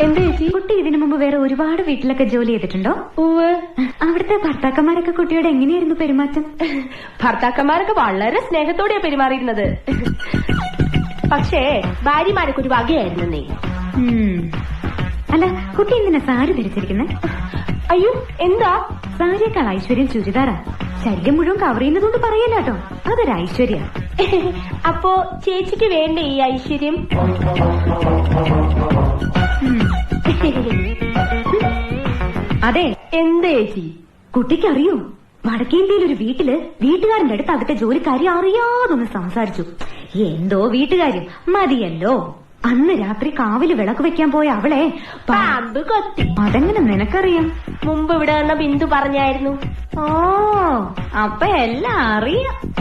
മുമ്പ് വേറെ ഒരുപാട് വീട്ടിലൊക്കെ ജോലി ചെയ്തിട്ടുണ്ടോ? അവിടുത്തെ ഭർത്താക്കന്മാരൊക്കെ കുട്ടിയോട് എങ്ങനെയായിരുന്നു പെരുമാറ്റം? ഭർത്താക്കന്മാരൊക്കെ വളരെ സ്നേഹത്തോടെയാ പെരുമാറിയിരുന്നത്. പക്ഷേ ഭാര്യമാരൊക്കെ ഒരു വകയായിരുന്നു. നീ. അല്ല കുട്ടി എന്തിനാ സാരി ധരിച്ചിരിക്കുന്നത് അയ്യോ എന്താ? സാരിയേക്കാൾ ഐശ്വര്യം ചുരിദാറാ. ശല്യം മുഴുവൻ കവർ ചെയ്യുന്നതുകൊണ്ട് പറയല്ലോ കേട്ടോ. അതൊരു ഐശ്വര്യ. അപ്പോ ചേച്ചിക്ക് വേണ്ട ഈ ഐശ്വര്യം? അതെ എന്താ ചേച്ചി? കുട്ടിക്ക് അറിയൂ വടക്കേന്ത്യയിൽ ഒരു വീട്ടിൽ വീട്ടുകാരന്റെ അടുത്ത് അവിടുത്തെ ജോലിക്കാരി അറിയാതൊന്ന് സംസാരിച്ചു. എന്തോ വീട്ടുകാര്യം? മതിയല്ലോ. അന്ന് രാത്രി കാവിൽ വിളക്ക് വെക്കാൻ പോയ അവളെ പാ- പാമ്പ് കൊത്തി. അതെങ്ങനെ നിനക്കറിയാം? മുമ്പ് ഇവിടെ വന്ന ബിന്ദു പറഞ്ഞായിരുന്നു. ഓ അപ്പൊ എല്ലാം അറിയാം.